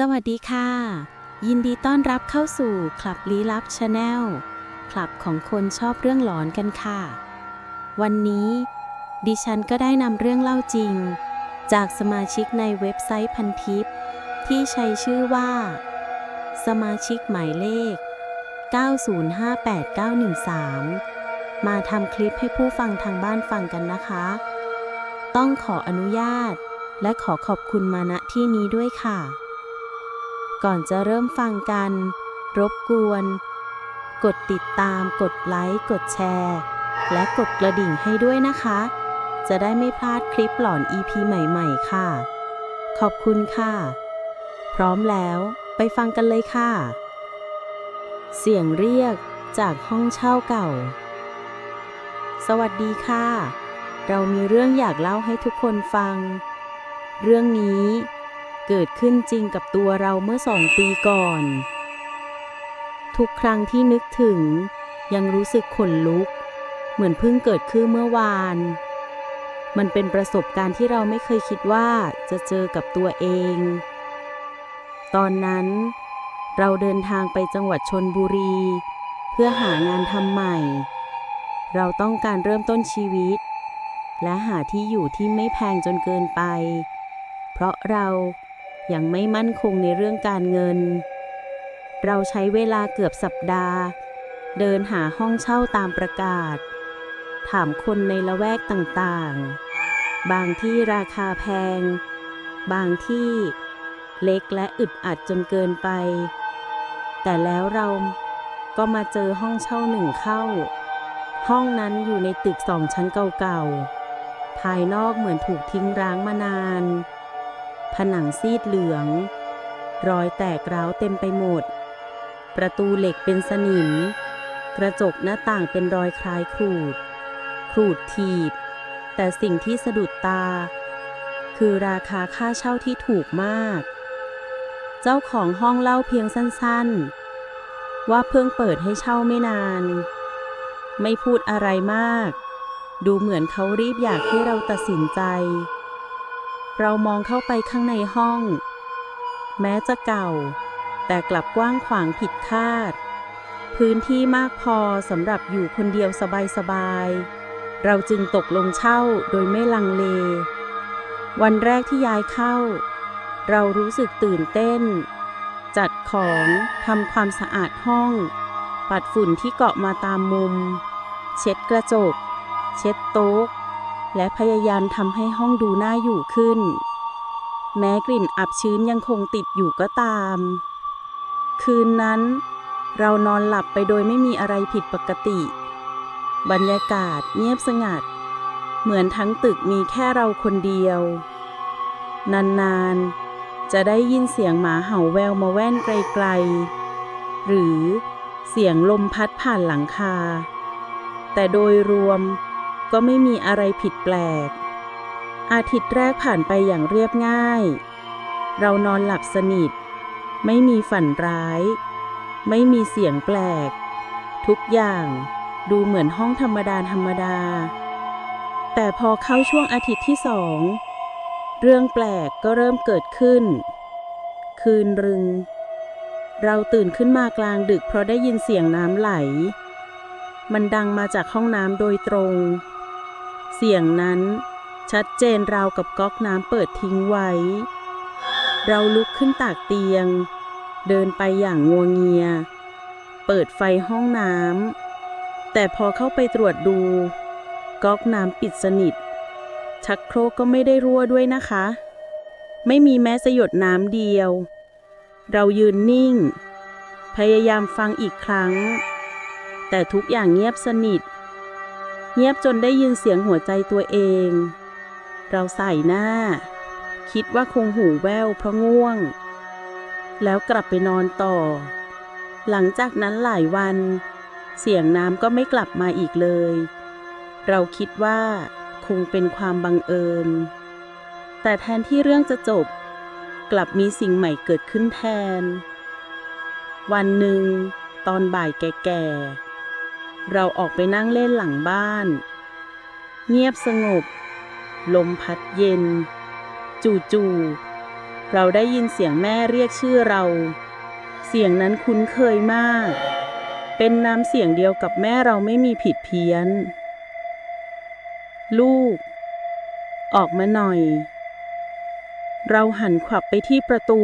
สวัสดีค่ะ ยินดีต้อนรับเข้าสู่คลับลี้ลับชาแนลคลับของคนชอบเรื่องหลอนกันค่ะ วันนี้ ดิฉันก็ได้นำเรื่องเล่าจริง จากสมาชิกในเว็บไซต์พันทิป ที่ใช้ชื่อว่า สมาชิกหมายเลข 9058913 มาทำคลิปให้ผู้ฟังทางบ้านฟังกันนะคะ ต้องขออนุญาตและขอขอบคุณมาณที่นี้ด้วยค่ะ ก่อนจะเริ่มฟังกัน รบกวน กดติดตาม กดไลค์ กดแชร์ และกดกระดิ่งให้ด้วยนะคะ จะได้ไม่พลาดคลิปหลอน EP ใหม่ๆ ค่ะ ขอบคุณค่ะ พร้อมแล้วไปฟังกันเลยค่ะ เสียงเรียกจากห้องเช่าเก่า สวัสดีค่ะ เรามีเรื่องอยากเล่าให้ทุกคนฟัง เรื่องนี้ เกิดขึ้นจริงกับตัวเราเมื่อสองปีก่อน ทุกครั้งที่นึกถึง ยังรู้สึกขนลุก เหมือนเพิ่งเกิดขึ้นเมื่อวาน มันเป็นประสบการณ์ที่เราไม่เคยคิดว่าจะเจอกับตัวเอง ตอนนั้น เราเดินทางไปจังหวัดชนบุรี เพื่อหางานทำใหม่ เราต้องการเริ่มต้นชีวิต และหาที่อยู่ที่ไม่แพงจนเกินไป เพราะเรา ยังไม่มั่นคงในเรื่องการเงิน เราใช้เวลาเกือบสัปดาห์ เดินหาห้องเช่าตามประกาศ ถามคนในละแวกต่างๆ บางที่ราคาแพง บางที่เล็กและอึดอัดจนเกินไป แต่แล้วเราก็มาเจอห้องเช่าหนึ่งเข้า ห้องนั้นอยู่ในตึกสองชั้นเก่าๆ ภายนอกเหมือนถูกทิ้งร้างมานาน ผนังซีดเหลือง รอยแตกร้าวเต็มไปหมด ประตูเหล็กเป็นสนิม กระจกหน้าต่างเป็นรอยคล้ายขรูดขรูดถีบ แต่สิ่งที่สะดุดตา คือราคาค่าเช่าที่ถูกมาก เจ้าของห้องเล่าเพียงสั้นๆ ว่าเพิ่งเปิดให้เช่าไม่นาน ไม่พูดอะไรมาก ดูเหมือนเขารีบอยากให้เราตัดสินใจ เรามองเข้าไปข้างในห้อง แม้จะเก่า แต่กลับกว้างขวางผิดคาด พื้นที่มากพอสำหรับอยู่คนเดียวสบายๆ เราจึงตกลงเช่าโดยไม่ลังเล วันแรกที่ย้ายเข้า เรารู้สึกตื่นเต้น จัดของทำความสะอาดห้อง ปัดฝุ่นที่เกาะมาตามมุม เช็ดกระจก เช็ดโต๊ะ และพยายามทำให้ห้องดูน่าอยู่ขึ้น แม้กลิ่นอับชื้นยังคงติดอยู่ก็ตาม คืนนั้น เรานอนหลับไปโดยไม่มีอะไรผิดปกติ บรรยากาศเงียบสงัด เหมือนทั้งตึกมีแค่เราคนเดียว นานๆ จะได้ยินเสียงหมาเห่าแววมาแว่นไกลๆ หรือเสียงลมพัดผ่านหลังคา แต่โดยรวม ก็ไม่มีอะไรผิดแปลก อาทิตย์แรกผ่านไปอย่างเรียบง่าย เรานอนหลับสนิท ไม่มีฝันร้าย ไม่มีเสียงแปลก ทุกอย่างดูเหมือนห้องธรรมดาธรรมดา แต่พอเข้าช่วงอาทิตย์ที่สอง เรื่องแปลกก็เริ่มเกิดขึ้น คืนรึง เราตื่นขึ้นมากลางดึกเพราะได้ยินเสียงน้ำไหล มันดังมาจากห้องน้ำโดยตรง เสียงนั้นชัดเจนราวกับก๊อกน้ำเปิดทิ้งไว้ เราลุกขึ้นตากเตียง เดินไปอย่างงัวเงีย เปิดไฟห้องน้ำแต่พอเข้าไปตรวจดู ก๊อกน้ำปิดสนิท ชักโครกก็ไม่ได้รั่วด้วยนะคะ ไม่มีแม้สยดน้ำเดียว เรายืนนิ่ง พยายามฟังอีกครั้ง แต่ทุกอย่างเงียบสนิท เงียบจนได้ยินเสียงหัวใจตัวเอง เราใส่หน้า คิดว่าคงหูแว่วเพราะง่วง แล้วกลับไปนอนต่อ หลังจากนั้นหลายวัน เสียงน้ำก็ไม่กลับมาอีกเลย เราคิดว่าคงเป็นความบังเอิญ แต่แทนที่เรื่องจะจบ กลับมีสิ่งใหม่เกิดขึ้นแทน วันหนึ่ง ตอนบ่ายแก่ๆ เราออกไปนั่งเล่นหลังบ้าน เงียบสงบ ลมพัดเย็น จู่ๆเราได้ยินเสียงแม่เรียกชื่อเรา เสียงนั้นคุ้นเคยมาก เป็นน้ำเสียงเดียวกับแม่เราไม่มีผิดเพี้ยน ลูก ออกมาหน่อย เราหันขวับไปที่ประตู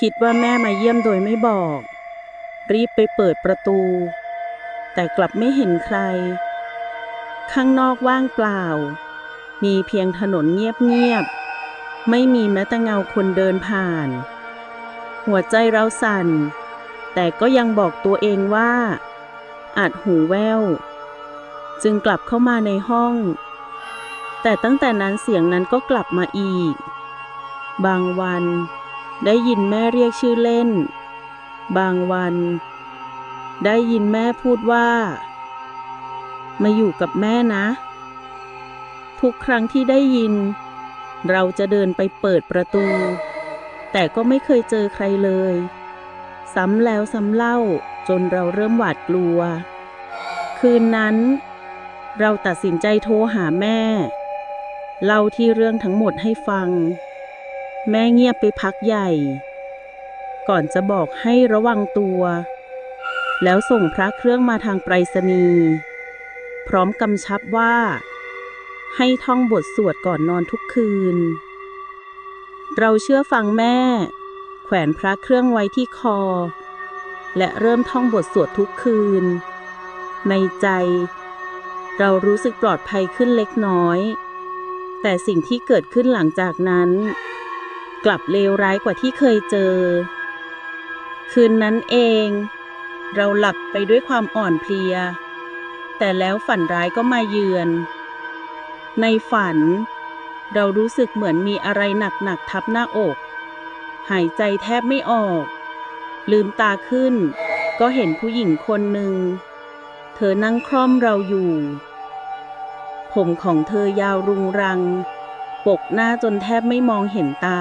คิดว่าแม่มาเยี่ยมโดยไม่บอก รีบไปเปิดประตู แต่กลับไม่เห็นใคร ข้างนอกว่างเปล่า มีเพียงถนนเงียบๆ ไม่มีแม้แต่เงาคนเดินผ่าน หัวใจเราสั่น แต่ก็ยังบอกตัวเองว่า อาจหูแว่ว จึงกลับเข้ามาในห้อง แต่ตั้งแต่นั้นเสียงนั้นก็กลับมาอีก บางวันได้ยินแม่เรียกชื่อเล่น บางวัน ได้ยินแม่พูดว่า มาอยู่กับแม่นะ ทุกครั้งที่ได้ยิน เราจะเดินไปเปิดประตู แต่ก็ไม่เคยเจอใครเลย ซ้ำแล้วซ้ำเล่าจนเราเริ่มหวาดกลัว คืนนั้น เราตัดสินใจโทรหาแม่ เล่าที่เรื่องทั้งหมดให้ฟัง แม่เงียบไปพักใหญ่ ก่อนจะบอกให้ระวังตัว แล้วส่งพระเครื่องมาทางไปรษณีย์พร้อมกำชับว่า ให้ท่องบทสวดก่อนนอนทุกคืน เราเชื่อฟังแม่ แขวนพระเครื่องไว้ที่คอ และเริ่มท่องบทสวดทุกคืน ในใจ เรารู้สึกปลอดภัยขึ้นเล็กน้อย แต่สิ่งที่เกิดขึ้นหลังจากนั้น กลับเลวร้ายกว่าที่เคยเจอ คืนนั้นเอง เราหลับไปด้วยความอ่อนเพลีย แต่แล้วฝันร้ายก็มาเยือน ในฝัน เรารู้สึกเหมือนมีอะไรหนักๆทับหน้าอก หายใจแทบไม่ออก ลืมตาขึ้น ก็เห็นผู้หญิงคนหนึ่ง เธอนั่งคล่อมเราอยู่ ผมของเธอยาวรุงรัง ปกหน้าจนแทบไม่มองเห็นตา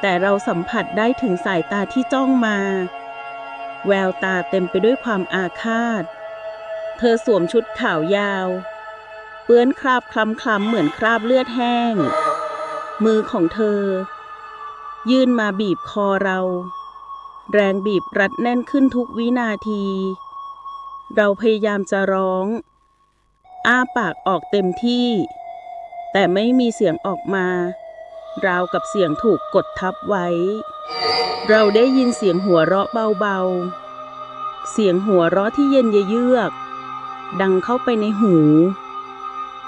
แต่เราสัมผัสได้ถึงสายตาที่จ้องมา แววตาเต็มไปด้วยความอาฆาต เธอสวมชุดขาวยาว เปื้อนคราบคล้ำๆเหมือนคราบเลือดแห้ง มือของเธอ ยื่นมาบีบคอเรา แรงบีบรัดแน่นขึ้นทุกวินาที เราพยายามจะร้อง อ้าปากออกเต็มที่ แต่ไม่มีเสียงออกมา ราวกับเสียงถูกกดทับไว้ เราได้ยินเสียงหัวเราะเบาๆ เสียงหัวเราะที่เย็นเยือก ดังเข้าไปในหู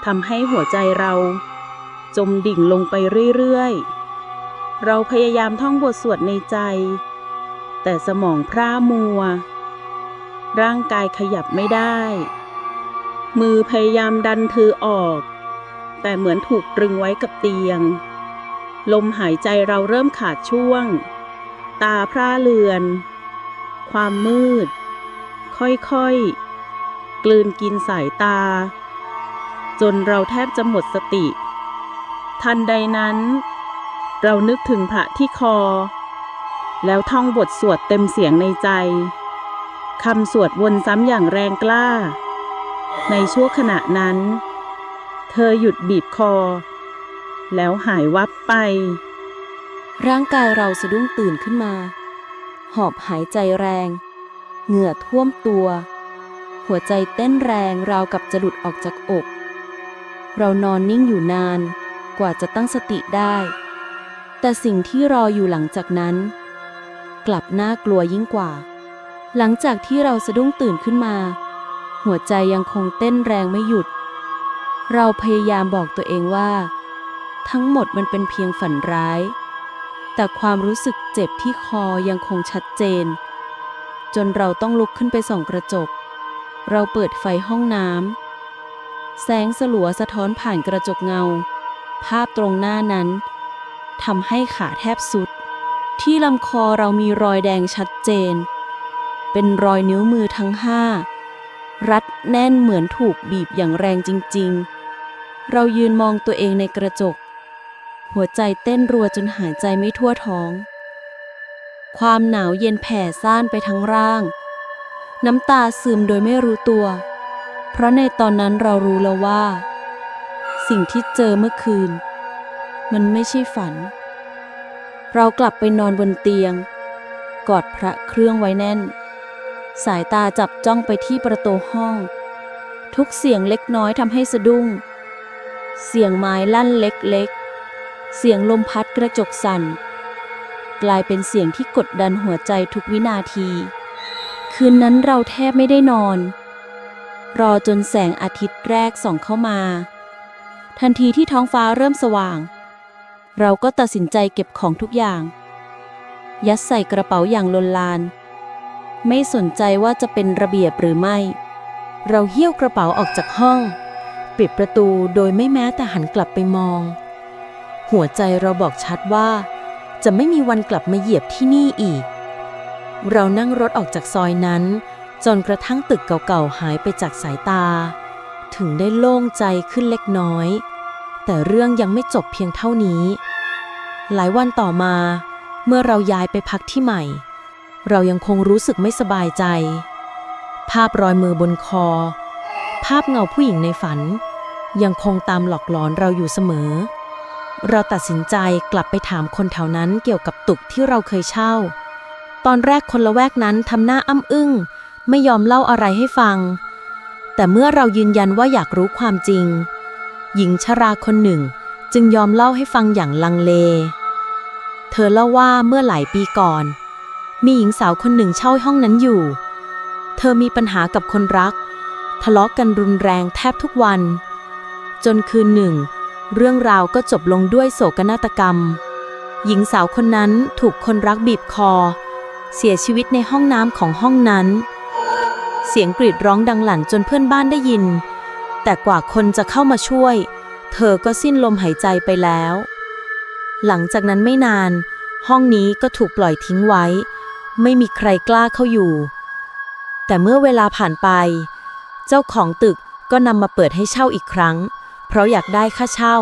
ทำให้หัวใจเรา จมดิ่งลงไปเรื่อยๆ เราพยายามท่องบทสวดในใจ แต่สมองพร่ามัว ร่างกายขยับไม่ได้ มือพยายามดันเธอออก แต่เหมือนถูกตรึงไว้กับเตียง ลมหายใจเราเริ่มขาดช่วง ตาพร่าเลือน ความมืด ค่อยๆ กลืนกินสายตา จนเราแทบจะหมดสติ ทันใดนั้น เรานึกถึงพระที่คอ แล้วท่องบทสวดเต็มเสียงในใจคำสวดวนซ้ำอย่างแรงกล้า ในชั่วขณะนั้น เธอหยุดบีบคอ แล้วหายวับไป ร่างกายเราสะดุ้งตื่นขึ้นมา หอบหายใจแรง เหงื่อท่วมตัว หัวใจเต้นแรงราวกับจะหลุดออกจากอก เรานอนนิ่งอยู่นานกว่าจะตั้งสติได้ แต่สิ่งที่รออยู่หลังจากนั้น กลับน่ากลัวยิ่งกว่า หลังจากที่เราสะดุ้งตื่นขึ้นมา หัวใจยังคงเต้นแรงไม่หยุด เราพยายามบอกตัวเองว่า ทั้งหมดมันเป็นเพียงฝันร้าย แต่ความรู้สึกเจ็บที่คอยังคงชัดเจน จนเราต้องลุกขึ้นไปส่องกระจก เราเปิดไฟห้องน้ำแสงสลัวสะท้อนผ่านกระจกเงา ภาพตรงหน้านั้นทำให้ขาแทบสุด ที่ลำคอเรามีรอยแดงชัดเจน เป็นรอยนิ้วมือทั้งห้า รัดแน่นเหมือนถูกบีบอย่างแรงจริง ๆ เรายืนมองตัวเองในกระจก หัวใจเต้นรัวจนหายใจไม่ทั่วท้อง ความหนาวเย็นแผ่ซ่านไปทั้งร่าง น้ำตาซึมโดยไม่รู้ตัว เพราะในตอนนั้นเรารู้แล้วว่า สิ่งที่เจอเมื่อคืน มันไม่ใช่ฝัน เรากลับไปนอนบนเตียง กอดพระเครื่องไว้แน่น สายตาจับจ้องไปที่ประตูห้อง ทุกเสียงเล็กน้อยทำให้สะดุ้ง เสียงไม้ลั่นเล็กๆ เสียงลมพัดกระจกสั่น กลายเป็นเสียงที่กดดันหัวใจทุกวินาที คืนนั้นเราแทบไม่ได้นอน รอจนแสงอาทิตย์แรกส่องเข้ามา ทันทีที่ท้องฟ้าเริ่มสว่าง เราก็ตัดสินใจเก็บของทุกอย่าง ยัดใส่กระเป๋าอย่างลนลาน ไม่สนใจว่าจะเป็นระเบียบหรือไม่ เราเหิ้วกระเป๋าออกจากห้อง ปิดประตูโดยไม่แม้แต่หันกลับไปมอง หัวใจเราบอกชัดว่า จะไม่มีวันกลับมาเหยียบที่นี่อีก เรานั่งรถออกจากซอยนั้น จนกระทั่งตึกเก่าๆหายไปจากสายตา ถึงได้โล่งใจขึ้นเล็กน้อย แต่เรื่องยังไม่จบเพียงเท่านี้ หลายวันต่อมา เมื่อเราย้ายไปพักที่ใหม่ เรายังคงรู้สึกไม่สบายใจ ภาพรอยมือบนคอ ภาพเงาผู้หญิงในฝัน ยังคงตามหลอกหลอนเราอยู่เสมอ เราตัดสินใจกลับไปถามคนแถวนั้นเกี่ยวกับตึกที่เราเคยเช่า ตอนแรกคนละแวกนั้นทำหน้าอ้ำอึ้ง ไม่ยอมเล่าอะไรให้ฟัง แต่เมื่อเรายืนยันว่าอยากรู้ความจริง หญิงชราคนหนึ่งจึงยอมเล่าให้ฟังอย่างลังเล เธอเล่าว่าเมื่อหลายปีก่อน มีหญิงสาวคนหนึ่งเช่าห้องนั้นอยู่ เธอมีปัญหากับคนรัก ทะเลาะกันรุนแรงแทบทุกวัน จนคืนหนึ่ง เรื่องราวก็จบลงด้วยโศกนาฏกรรม หญิงสาวคนนั้นถูกคนรักบีบคอ เสียชีวิตในห้องน้ำของห้องนั้น เสียงกรีดร้องดังหลั่นจนเพื่อนบ้านได้ยิน แต่กว่าคนจะเข้ามาช่วย เธอก็สิ้นลมหายใจไปแล้ว หลังจากนั้นไม่นาน ห้องนี้ก็ถูกปล่อยทิ้งไว้ ไม่มีใครกล้าเข้าอยู่ แต่เมื่อเวลาผ่านไป เจ้าของตึกก็นำมาเปิดให้เช่าอีกครั้ง เพราะอยากได้ค่าเช่า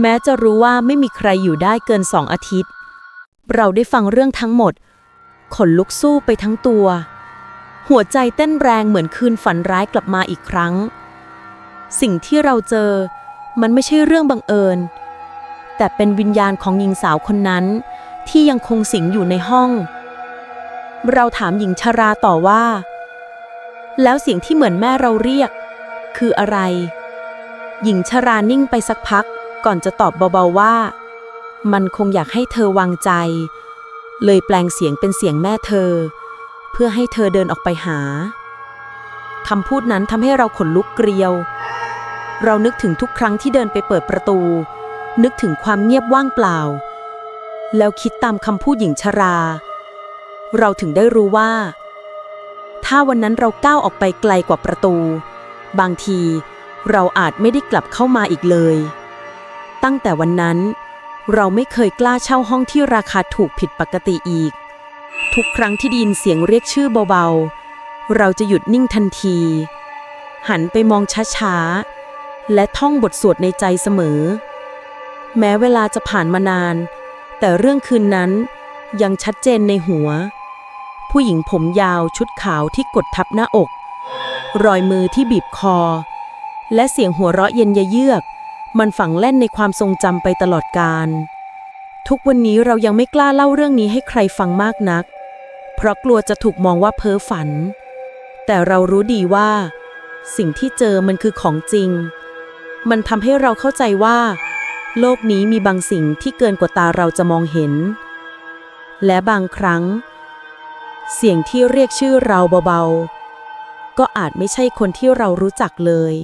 แม้จะรู้ว่าไม่มีใครอยู่ได้เกินสองอาทิตย์ เราได้ฟังเรื่องทั้งหมด ขนลุกสู้ไปทั้งตัว หัวใจเต้นแรงเหมือนคืนฝันร้ายกลับมาอีกครั้ง สิ่งที่เราเจอ มันไม่ใช่เรื่องบังเอิญ แต่เป็นวิญญาณของหญิงสาวคนนั้น ที่ยังคงสิงอยู่ในห้อง เราถามหญิงชาราต่อว่า แล้วเสียงที่เหมือนแม่เราเรียก คืออะไร หญิงชรานิ่งไปสักพัก ก่อนจะตอบเบาๆว่า มันคงอยากให้เธอวางใจ เลยแปลงเสียงเป็นเสียงแม่เธอ เพื่อให้เธอเดินออกไปหาคำพูดนั้นทำให้เราขนลุกเกลียว เรานึกถึงทุกครั้งที่เดินไปเปิดประตู นึกถึงความเงียบว่างเปล่า แล้วคิดตามคำพูดหญิงชรา เราถึงได้รู้ว่า ถ้าวันนั้นเราก้าวออกไปไกลกว่าประตู บางที เราอาจไม่ได้กลับเข้ามาอีกเลย ตั้งแต่วันนั้น เราไม่เคยกล้าเช่าห้องที่ราคาถูกผิดปกติอีก ทุกครั้งที่ได้ยินเสียงเรียกชื่อเบาๆ เราจะหยุดนิ่งทันที หันไปมองช้าๆ และท่องบทสวดในใจเสมอ แม้เวลาจะผ่านมานาน แต่เรื่องคืนนั้นยังชัดเจนในหัว ผู้หญิงผมยาวชุดขาวที่กดทับหน้าอก รอยมือที่บีบคอ และเสียงหัวเราะเย็นยเยือก มันฝังแล่นในความทรงจำไปตลอดกาลทุกวันนี้เรายังไม่กล้าเล่าเรื่องนี้ให้ใครฟังมากนัก เพราะกลัวจะถูกมองว่าเพ้อฝัน แต่เรารู้ดีว่า สิ่งที่เจอมันคือของจริง มันทำให้เราเข้าใจว่า โลกนี้มีบางสิ่งที่เกินกว่าตาเราจะมองเห็น และบางครั้ง เสียงที่เรียกชื่อเราเบาๆ ก็อาจไม่ใช่คนที่เรารู้จักเลย